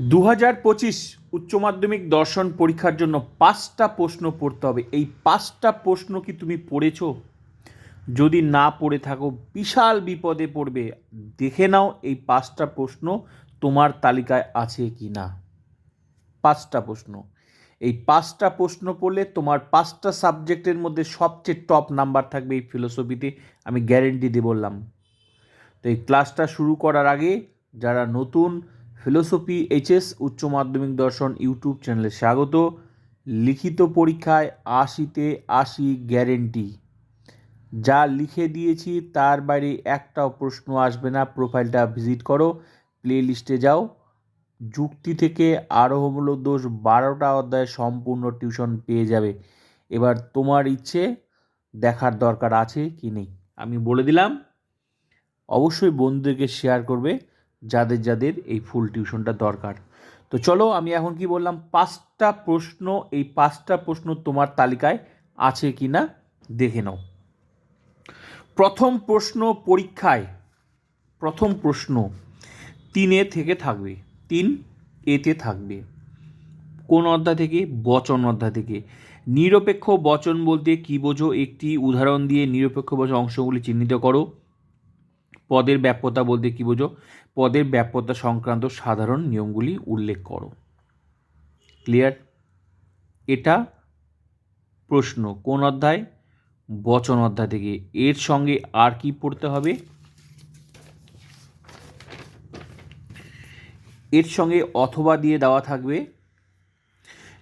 দু হাজার পঁচিশ উচ্চ মাধ্যমিক দর্শন পরীক্ষার জন্য পাঁচটা প্রশ্ন পড়তে হবে। এই পাঁচটা প্রশ্ন কি তুমি পড়েছো? যদি না পড়ে থাকো, বিশাল বিপদে পড়বে। দেখে নাও এই পাঁচটা প্রশ্ন তোমার তালিকায় আছে কি না পাঁচটা প্রশ্ন। এই পাঁচটা প্রশ্ন পড়লে তোমার পাঁচটা সাবজেক্টের মধ্যে সবচেয়ে টপ নাম্বার থাকবে এই ফিলোসফিতে। আমি গ্যারেন্টি দিয়ে বললাম। তো এই ক্লাসটা শুরু করার আগে যারা নতুন ফিলোসফি, এইচএস, উচ্চ মাধ্যমিক দর্শন, ইউটিউব চ্যানেলে স্বাগত। লিখিত পরীক্ষায় আশিতে আশি গ্যারেন্টি। যা লিখে দিয়েছি, তার বাইরে একটাও প্রশ্ন আসবে না। প্রোফাইলটা ভিজিট করো প্লে লিস্টে যাও। যুক্তি থেকে আরোহমূলক দোষ বারোটা অধ্যায় সম্পূর্ণ টিউশন পেয়ে যাবে। এবার তোমার ইচ্ছে, দেখার দরকার আছে কি নেই। আমি বলে দিলাম। অবশ্যই বন্ধুদেরকে শেয়ার করবে। যাদের যাদের এই ফুল টিউশনটা দরকার। তো চলো আমি এখন কি বললাম, পাঁচটা প্রশ্ন, এই পাঁচটা প্রশ্ন তোমার তালিকায় আছে কি না দেখে নাও। প্রথম প্রশ্ন পরীক্ষায়, প্রথম প্রশ্ন, তিনে থেকে থাকবে, তিন এতে থাকবে। কোন অধ্যায় থেকে? বচন অধ্যায় থেকে। নিরপেক্ষ বচন বলতে কী বোঝো? একটি উদাহরণ দিয়ে নিরপেক্ষ বচন অংশগুলি চিহ্নিত করো। পদের ব্যাপ্যতা বলতে কী বোঝো? পদের ব্যাপ্যতা সংক্রান্ত সাধারণ নিয়মগুলি উল্লেখ করো। ক্লিয়ার এটা প্রশ্ন। কোন অধ্যায়? বচন অধ্যায় থেকে। এর সঙ্গে আর কি পড়তে হবে? এর সঙ্গে অথবা দিয়ে দেওয়া থাকবে।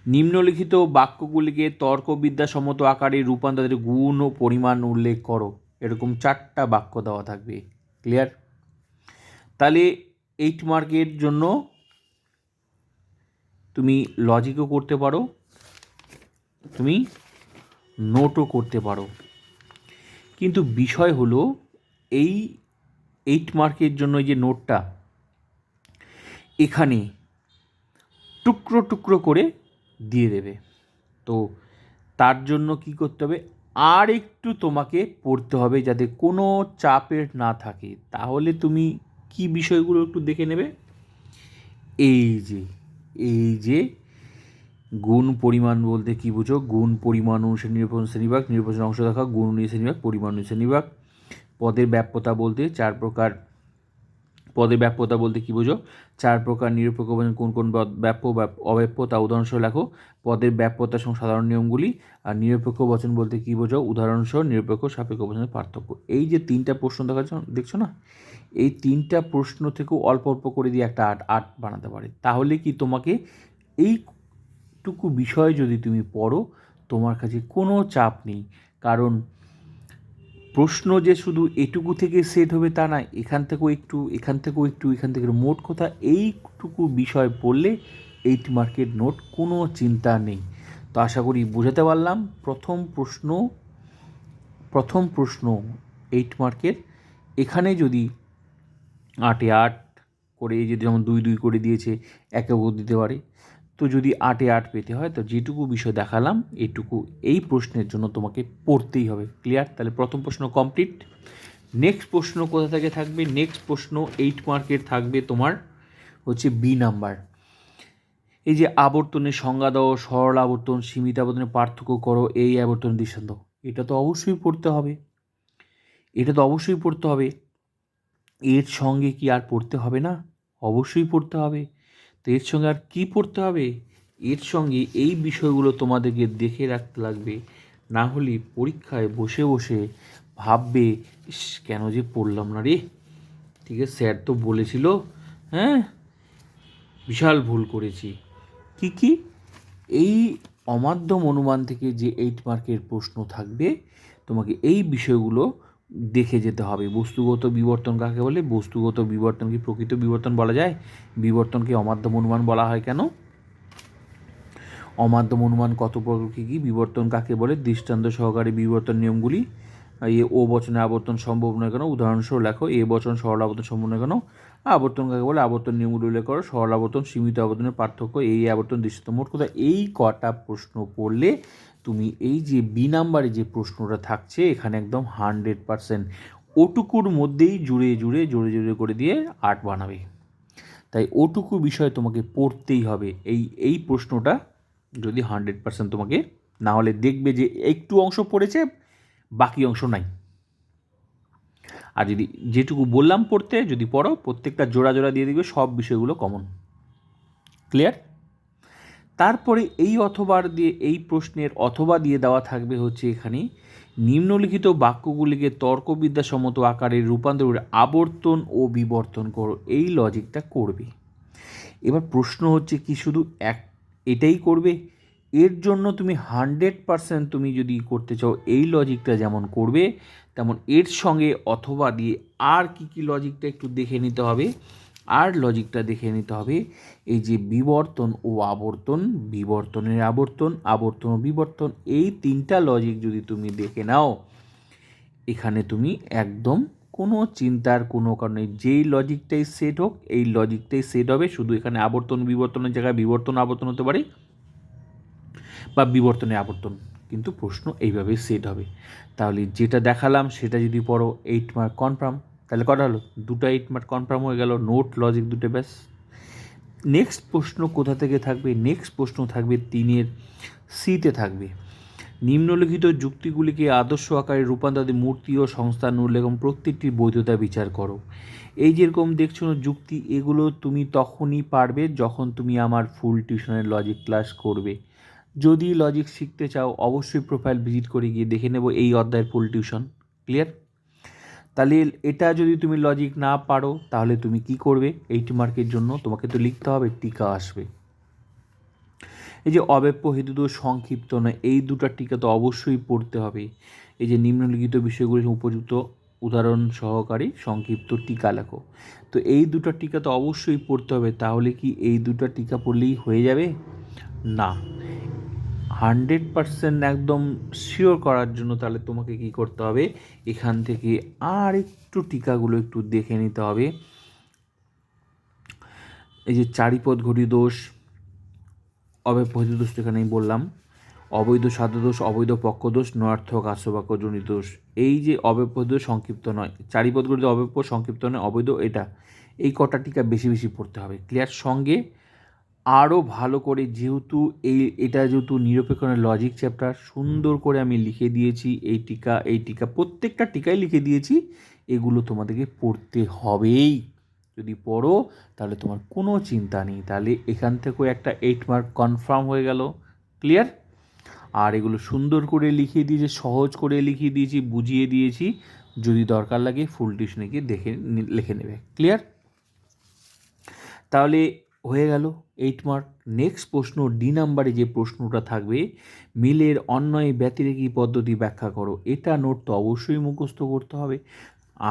নিম্নলিখিত বাক্যগুলিকে তর্কবিদ্যাসম্মত আকারে রূপান্তরের গুণ ও পরিমাণ উল্লেখ করো। এরকম চারটা বাক্য দেওয়া থাকবে। ক্লিয়ার তাহলে এইট মার্কের জন্য তুমি লজিকও করতে পারো, তুমি নোটও করতে পারো। কিন্তু বিষয় হলো এই এইট মার্কের জন্য যে নোটটা এখানে টুকরো টুকরো করে দিয়ে দেবে। তো তার জন্য কি করতে হবে? আর একটু তোমাকে পড়তে হবে যাতে কোনো চাপের না থাকে। তাহলে তুমি কি বিষয়গুলো একটু দেখে নেবে? এই যে এই যে, গুণ পরিমাণ বলতে কী বুঝো? গুণ পরিমাণ অনুসারে নিরূপণ শ্রেণীবাগ নিরূপণ অংশ দেখা, গুণ অনুযায়ী শ্রেণীবাগ পরিমাণ শ্রেণীভাগ পদের ব্যাপ্যতা বলতে চার প্রকার পদের ব্যাপ্যতা বলতে কী বোঝো? চার প্রকার নিরপেক্ষ বচন কোন কোন বদ- ব্যাপ্য অব্যাপ্য তা উদাহরণসহ লেখো। পদের ব্যাপ্যতা সঙ্গে সাধারণ নিয়মগুলি আর নিরপেক্ষ বচন বলতে কী বোঝো? উদাহরণসহ নিরপেক্ষ, সাপেক্ষ বচনের পার্থক্য। এই যে তিনটা প্রশ্ন দেখা দেখছ না? এই তিনটা প্রশ্ন থেকেও অল্প অল্প করে দিয়ে একটা আর্ট আর্ট বানাতে পারে। তাহলে কি তোমাকে এইটুকু বিষয় যদি তুমি পড়ো, তোমার কাছে কোনো চাপ নেই। কারণ প্রশ্ন যে শুধু এটুকু থেকে সেট হবে তা না এখান থেকেও একটু, এখান থেকেও একটু, এখান থেকে মোট কথা এইটুকু বিষয় পড়লে এইট মার্কের নোট কোনো চিন্তা নেই। তো আশা করি বোঝাতে পারলাম। প্রথম প্রশ্ন প্রথম প্রশ্ন এইট মার্কের এখানে যদি আটে আট করে, যদি যেমন দুই দুই করে দিয়েছে একেও দিতে পারে। তো যদি আটে আট পেতে হয়, তো যেটুকু বিষয় দেখালাম এইটুকু এই প্রশ্নের জন্য তোমাকে পড়তেই হবে। ক্লিয়ার তাহলে প্রথম প্রশ্ন কমপ্লিট নেক্সট প্রশ্ন কোথা থেকে থাকবে? নেক্সট প্রশ্ন এইট মার্কের থাকবে তোমার হচ্ছে বি নাম্বার এই যে আবর্তনের সংজ্ঞা দাও, সরল আবর্তন, সীমিত আবর্তনের পার্থক্য করো, এই আবর্তন দৃষ্টান্ত। এটা তো অবশ্যই পড়তে হবে। এটা তো অবশ্যই পড়তে হবে। এর সঙ্গে কি আর পড়তে হবে না? অবশ্যই পড়তে হবে। তো এর সঙ্গে আর কী পড়তে হবে? এর সঙ্গে এই বিষয়গুলো তোমাদেরকে দেখে রাখতে লাগবে। না হলে পরীক্ষায় বসে বসে ভাববে কেন যে পড়লাম না রে? ঠিক আছে, স্যার তো বলেছিল হ্যাঁ? বিশাল ভুল করেছি। কি কি? এই অমাধ্যম অনুমান থেকে যে এইট মার্কের প্রশ্ন থাকবে, তোমাকে এই বিষয়গুলো দেখে যেতে হবে। বস্তুগত বিবর্তন কাকে বলে? বস্তুগত বিবর্তন কি প্রকৃত বিবর্তন বলা যায়? বিবর্তনকে অমাধ্যম অনুমান বলা হয় কেন? অমাধ্যম অনুমান কত প্রকার কী? কী বিবর্তন কাকে বলে? দৃষ্টান্ত সহকারে বিবর্তন নিয়মগুলি। এ ও বচনে আবর্তন সম্ভব নয় কেন? উদাহরণস্বরূপ লেখো, এ বচন সরল আবর্তন সম্ভব নয় কেন? আবর্তন কাকে বলে? আবর্তন নিয়মগুলি উল্লেখ করো। সরল আবর্তন, সীমিত আবর্তনের পার্থক্য, এই আবর্তন দৃষ্টান্ত মোট কথা। এই কটা প্রশ্ন পড়লে তুমি এই যে বি নাম্বারে যে প্রশ্নটা থাকছে, এখানে একদম হান্ড্রেড পারসেন্ট ওটুকুর মধ্যেই জুড়ে জুড়ে, জোরে জোরে করে দিয়ে আর্ট বানাবে। তাই ওটুকু বিষয় তোমাকে পড়তেই হবে। এই এই প্রশ্নটা যদি হান্ড্রেড পার্সেন্ট তোমাকে, না হলে দেখবে যে একটু অংশ পড়েছে, বাকি অংশ নাই। আর যদি যেটুকু বললাম পড়তে, যদি পড়ো, প্রত্যেকটা জোড়া জোড়া দিয়ে দিবে সব বিষয়গুলো কমন ক্লিয়ার তারপরে এই অথবার দিয়ে, এই প্রশ্নের অথবা দিয়ে দেওয়া থাকবে হচ্ছে এখানে, নিম্নলিখিত বাক্যগুলিকে তর্কবিদ্যাসম্মত আকারে রূপান্তর করে আবর্তন ও বিবর্তন করো। এই লজিকটা করবে। এবার প্রশ্ন হচ্ছে কি শুধু এক, এটাই করবে? এর জন্য তুমি হান্ড্রেড পারসেন্ট তুমি যদি করতে চাও, এই লজিকটা যেমন করবে, তেমন এর সঙ্গে অথবা দিয়ে আর কি কি লজিকটা একটু দেখে নিতে হবে। আর লজিকটা দেখে নিতে হবে, এই যে বিবর্তন ও আবর্তন, বিবর্তনের আবর্তন আবর্তন ও বিবর্তন, এই তিনটা লজিক যদি তুমি দেখে নাও, এখানে তুমি একদম কোনো চিন্তার কোনো কারণে যেই লজিকটাই সেট হোক, এই লজিকটাই সেট হবে, শুধু এখানে আবর্তন, বিবর্তনের জায়গায় বিবর্তন, আবর্তন হতে পারে বা বিবর্তনে আবর্তন, কিন্তু প্রশ্ন এইভাবে সেট হবে। তাহলে যেটা দেখালাম সেটা যদি পড়ো এইট মার্ক কনফার্ম তাহলে কটা হলো? দুটো এইট মার্ক কনফার্ম হয়ে গেল নোট লজিক দুটো ব্যাস। নেক্সট প্রশ্ন কোথা থেকে থাকবে? নেক্সট প্রশ্ন থাকবে তিনের সিতে থাকবে। নিম্নলিখিত যুক্তিগুলিকে আদর্শ আকারে রূপান্তর মূর্তি ও সংস্থান উল্লেখ প্রত্যেকটির বৈধতা বিচার করো। এই যেরকম দেখছ যুক্তি, এগুলো তুমি তখনই পারবে যখন তুমি আমার ফুল টিউশনের লজিক ক্লাস করবে। যদি লজিক শিখতে চাও, অবশ্যই প্রোফাইল ভিজিট করে গিয়ে দেখে নেব এই অধ্যায়ের ফুল টিউশন ক্লিয়ার তাহলে এটা যদি তুমি লজিক না পারো, তাহলে তুমি কি করবে? এইট মার্কের জন্য তোমাকে তো লিখতে হবে, টিকা আসবে। এই যে অব্যপ্য হেতু সংক্ষিপ্ত নয়, এই দুটা টিকা তো অবশ্যই পড়তে হবে। এই যে নিম্নলিখিত বিষয়গুলি উপযুক্ত উদাহরণ সহকারী সংক্ষিপ্ত টিকা লেখো। তো এই দুটো টিকা তো অবশ্যই পড়তে হবে, তাহলে কি এই দুটো টিকা পড়লেই হয়ে যাবে? না। হান্ড্রেড পারসেন্ট একদম শিওর করার জন্য তাহলে তোমাকে কি করতে হবে? এখান থেকে আর একটু টিকাগুলো একটু দেখে নিতে হবে। এই যে চারিপদ ঘড়ি দোষ অব্যবহিত দোষ তো এখানেই বললাম। অবৈধ সাধুদোষ অবৈধ পক্ষদোষ নয়ার্থক আশ্ববাক্য জনিত দোষ। এই যে অব্যবহিত সংক্ষিপ্ত নয়। চারিপদ ঘড়ি অব্যব্য সংক্ষিপ্ত নয়, অবৈধ এটা। এই কটা টিকা বেশি বেশি পড়তে হবে। ক্লিয়ার? সঙ্গে আরও ভালো করে যেহেতু এই, এটা যেহেতু নিরপেক্ষণের লজিক চ্যাপ্টার সুন্দর করে আমি লিখে দিয়েছি এই টিকা এই টিকা, প্রত্যেকটা টিকাই লিখে দিয়েছি, এগুলো তোমাদেরকে পড়তে হবেই। যদি পড়ো, তাহলে তোমার কোনো চিন্তা নেই। তাহলে এখান থেকেও একটা এইট মার্ক কনফার্ম হয়ে গেল। ক্লিয়ার আর এগুলো সুন্দর করে লিখিয়ে দিয়েছি, সহজ করে লিখিয়ে দিয়েছি, বুঝিয়ে দিয়েছি। যদি দরকার লাগে ফুল টিউশনে গিয়ে দেখে লিখে নেবে। ক্লিয়ার তাহলে হয়ে গেল। এইট মার্ক নেক্সট প্রশ্ন ডি নাম্বারে যে প্রশ্নটা থাকবে, মিলের অন্যয় ব্যতিরেকি পদ্ধতি ব্যাখ্যা করো। এটা নোট তো অবশ্যই মুখস্থ করতে হবে।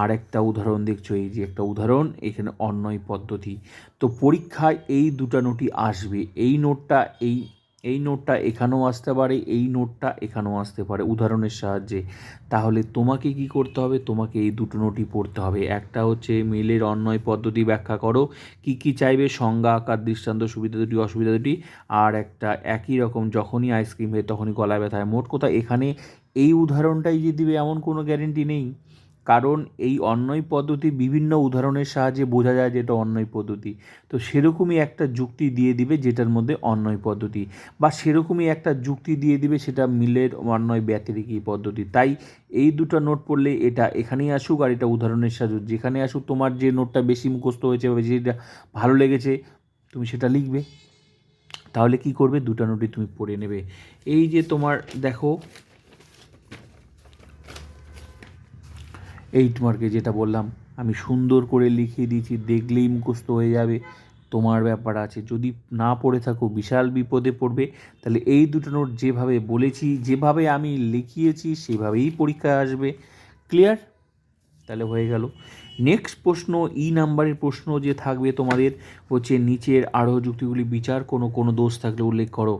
আর একটা উদাহরণ দেখছ, এই যে একটা উদাহরণ, এখানে অন্যয় পদ্ধতি। তো পরীক্ষায় এই দুটা নোটই আসবে। এই নোটটা এই এই নোটটা এখানেও আসতে পারে, এই নোটটা এখানেও আসতে পারে উদাহরণের সাহায্যে। তাহলে তোমাকে কি করতে হবে? তোমাকে এই দুটো নোটই পড়তে হবে। একটা হচ্ছে মেলের অন্যয় পদ্ধতি ব্যাখ্যা করো, কি কি চাইবে, সংজ্ঞা, আকার, দৃষ্টান্ত, সুবিধা দুটি, অসুবিধা দুটি, আর একটা একই রকম যখনই আইসক্রিম হয় তখনই ব্যথা হয় মোট কথা এখানে এই উদাহরণটাই যে দিবে এমন কোনো গ্যারেন্টি নেই। কারণ এই অন্যয় পদ্ধতি বিভিন্ন উদাহরণের সাহায্যে বোঝা যায় যে এটা অন্যয় পদ্ধতি। তো সেরকমই একটা যুক্তি দিয়ে দিবে যেটার মধ্যে অন্যয় পদ্ধতি বা সেরকমই একটা যুক্তি দিয়ে দিবে সেটা মিলের অন্যয় ব্যতিরিকী পদ্ধতি। তাই এই দুটো নোট পড়লে এটা এখানেই আসুক আর এটা উদাহরণের সাহায্য যেখানে আসুক তোমার যে নোটটা বেশি মুখস্থ হয়েছে বা যেটা ভালো লেগেছে তুমি সেটা লিখবে। তাহলে কি করবে? দুটো নোটই তুমি পড়ে নেবে। এই যে তোমার দেখো এইট মার্কে যেটা বললাম, আমি সুন্দর করে লিখিয়ে দিয়েছি, দেখলেই মুখস্থ হয়ে যাবে, তোমার ব্যাপার আছে। যদি না পড়ে থাকো, বিশাল বিপদে পড়বে। তাহলে এই দুটো নোট যেভাবে বলেছি, যেভাবে আমি লিখিয়েছি, সেভাবেই পরীক্ষায় আসবে। ক্লিয়ার তাহলে হয়ে গেল। নেক্সট প্রশ্ন ই নাম্বারের প্রশ্ন যে থাকবে তোমাদের, হচ্ছে নিচের আরও যুক্তিগুলি বিচার, কোনো কোনো দোষ থাকলে উল্লেখ করো।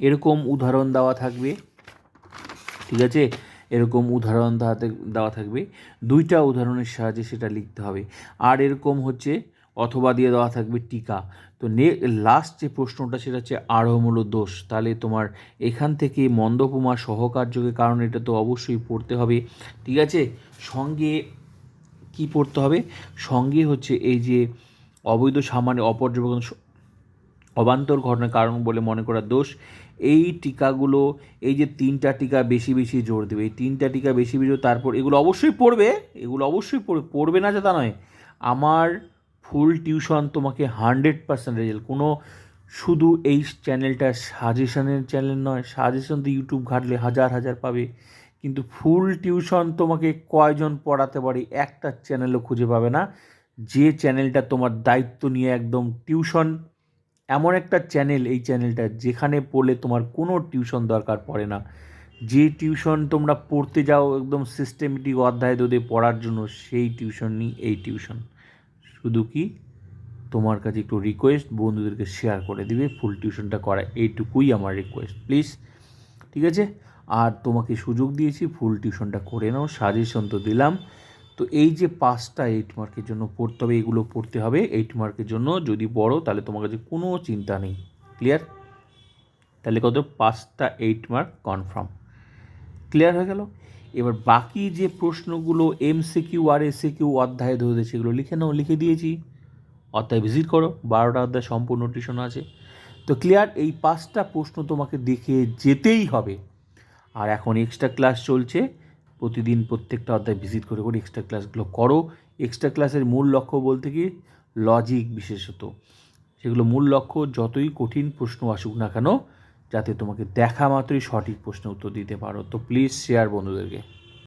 এরকম উদাহরণ দেওয়া থাকবে। ঠিক আছে? এরকম উদাহরণ দেওয়াতে দেওয়া থাকবে। দুইটা উদাহরণের সাহায্যে সেটা লিখতে হবে। আর এরকম হচ্ছে, অথবা দিয়ে দেওয়া থাকবে টিকা। তো নে লাস্ট যে প্রশ্নটা, সেটা হচ্ছে আরোহমূল দোষ। তাহলে তোমার এখান থেকে মন্দপমা সহকার্যকে কারণ এটা তো অবশ্যই পড়তে হবে। ঠিক আছে? সঙ্গে কি পড়তে হবে? সঙ্গে হচ্ছে এই যে অবৈধ সামান্য অপর্যবেক্ষণ, অবান্তর ঘটনার কারণ বলে মনে করা দোষ। এই টিকাগুলো, এই যে তিনটা টিকা বেশি বেশি জোর দেবে, এই তিনটা টিকা বেশি বেশি তারপর এগুলো অবশ্যই পড়বে, এগুলো অবশ্যই পড়বে পড়বে না যে তা নয়। আমার ফুল টিউশন তোমাকে হান্ড্রেড পার্সেন্ট রেজাল্ট কোনো শুধু এই চ্যানেলটা সাজেশনের চ্যানেল নয়, সাজেশন তো ইউটিউব ঘাটলে হাজার হাজার পাবে, কিন্তু ফুল টিউশন তোমাকে কয়জন পড়াতে পারে একটা চ্যানেলও খুঁজে পাবে না। যে চ্যানেলটা তোমার দায়িত্ব নিয়ে একদম টিউশন এমন একটা চ্যানেল এই চ্যানেলটা যেখানে পড়লে তোমার কোনো টিউশন দরকার পড়ে না। যে টিউশন তোমরা পড়তে যাও একদম সিস্টেমেটিক অধ্যায় দোদে পড়ার জন্য, সেই টিউশন নিই এই টিউশন শুধু কি তোমার কাছে একটু রিকোয়েস্ট বন্ধুদেরকে শেয়ার করে দিবে ফুল টিউশনটা করা, এইটুকুই আমার রিকোয়েস্ট প্লিজ ঠিক আছে? আর তোমাকে সুযোগ দিয়েছি ফুল টিউশনটা করে নাও সাজেশন তো দিলাম। তো এই যে পাঁচটা এইট মার্কের জন্য পড়তে হবে, এগুলো পড়তে হবে। এইট মার্কের জন্য যদি পড়ো তাহলে তোমার কাছে কোনো চিন্তা নেই। ক্লিয়ার তাহলে কত? পাঁচটা এইট মার্ক কনফার্ম ক্লিয়ার হয়ে গেল? এবার বাকি যে প্রশ্নগুলো এমসিকিউ আর এস কিউ অধ্যায়ে ধরে সেগুলো লিখে নাও, লিখে দিয়েছি। অধ্যায় ভিজিট করো, বারোটা অধ্যায় সম্পূর্ণ টিউশন আছে। তো ক্লিয়ার এই পাঁচটা প্রশ্ন তোমাকে দেখে যেতেই হবে। আর এখন এক্সট্রা ক্লাস চলছে। প্রতিদিন প্রত্যেকটা অধ্যায় ভিজিট করে করে এক্সট্রা ক্লাসগুলো করো। এক্সট্রা ক্লাসের মূল লক্ষ্য বলতে কি? লজিক বিশেষত। সেগুলো মূল লক্ষ্য, যতই কঠিন প্রশ্ন আসুক না কেন, যাতে তোমাকে দেখা মাত্রই সঠিক প্রশ্ন উত্তর দিতে পারো। তো প্লিজ শেয়ার বন্ধুদেরকে।